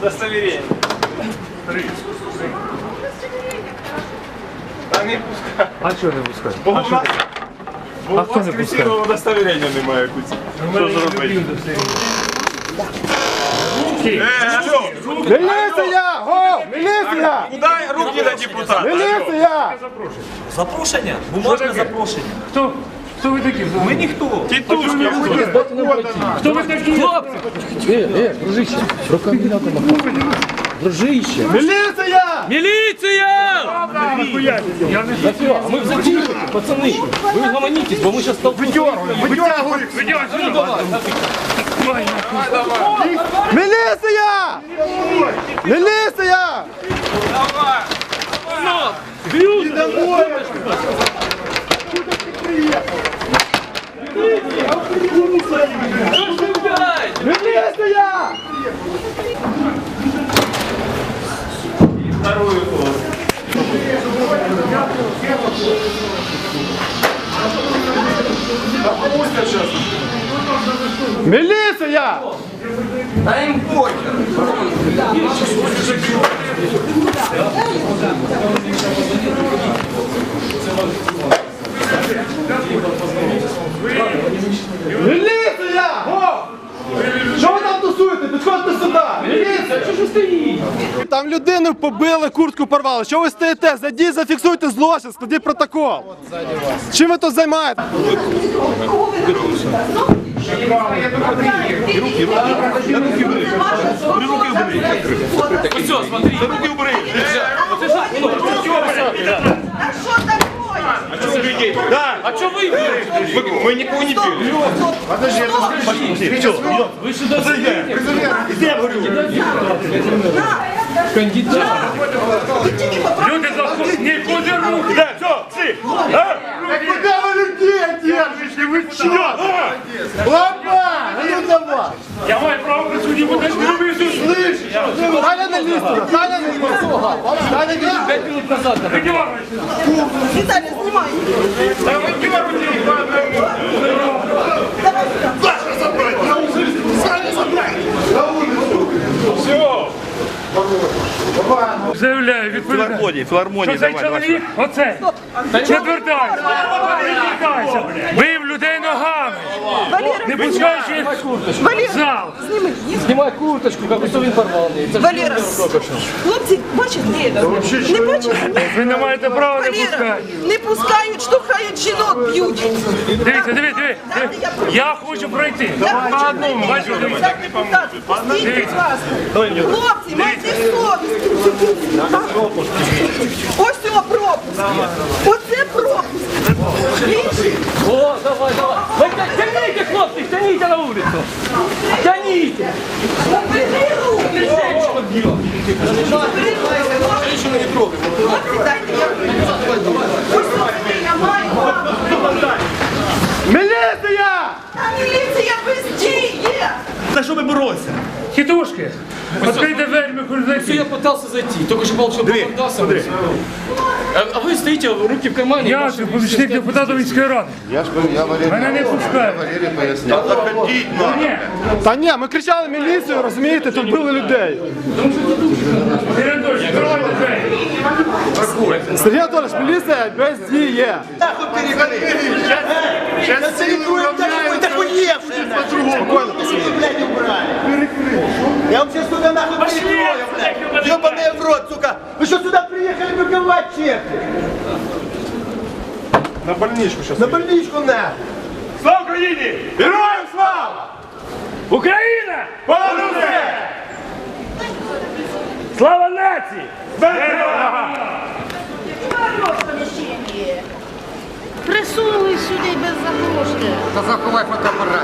Удостоверение. Та не пускай. А чого не пускати? Бо у нас, бо А у хто вас не пускає? красивого удостоверення немає. Куці. Що ж робити? Е, алло! Міліція! куди руки на депутата? Міліція! Запрошення? Бумажне запрошення. Хто? Хто ви такі? Ми ніхто. Тітушки. Хто ви такі? Міліція! Міліція! Я не Ми в затірці, пацани. Ви гаманітесь, бо ми зараз столкнемося. Витягуй! Міліція! Міліція! Міліція! Міліція! Го! Що ви там тусуєте? Підходьте сюди! Міліція! Що ж ви стоїть? Там людину побили, куртку порвали. Що ви стоїте? Зайдіть, зафіксуйте злочин, складіть протокол. Чим ви тут займаєтесь? Все, смотри. Руки убери. А что такое? А що ви? Мы, мы никого не пили. Ви сюди зайдете. Кандидат. Люди заходять, нікуди руки. Да, все, все. А? Куда вы людей держите? Вы чё? Лапа! Ну давай! Я маю право присутні, бо ти ж не робиш тут. Слышь! Таня на листу! Таня на листу! Таня на листу! П'ять минут назад. давай. Виталий, снимай. Да Заявляю, відповідаю. Що цей давай, давай. чоловік, оце, не звертайся, бив людей ногами, не пускаючи їх в зал. Знімай курточку, як ось він порвав. Валера, хлопці, бачите? Не бачите? Ви не маєте права не Валера, пускати. не пускають, штовхають жінок, б'ють. Дивіться, дивіться, дивіться. Я хочу пройти. Я хочу прийти, як депутат. Пустіть, будь ласка. Хлопці, майте совість. Ось цього пропуск. Оце пропуск. О, давай, давай. Ви тя- Тяніть, хлопці, тяніть на вулицю. Це я маю. Міліція! А міліція бездіє. За що ми боремося? Тітушки, відкрийте двері, Все, зайти. я пытался зайти, только что молчал по а, а вы стоите, руки в кармане. Я це помічник депутата міської ради. Я ж я Валерій, Мене не пускають. Валерій поясняв. Заходить надо. Ні, Та ні, ми кричали міліцію, розумієте, тут били людей. Сергій Анатольович, відкривайте двері. Сергій Анатолійович, міліція бездіє. Я вам сейчас сюда нахуй блядь Ёбаный в рот, сука. Вы что сюда приехали выковать черти? На больничку зараз. На больничку нахуй. Слава Україні! Героям слава! Україна! Понад усе! Слава нації! Присунули сюди без запрошення. Та заховай фотоапарат.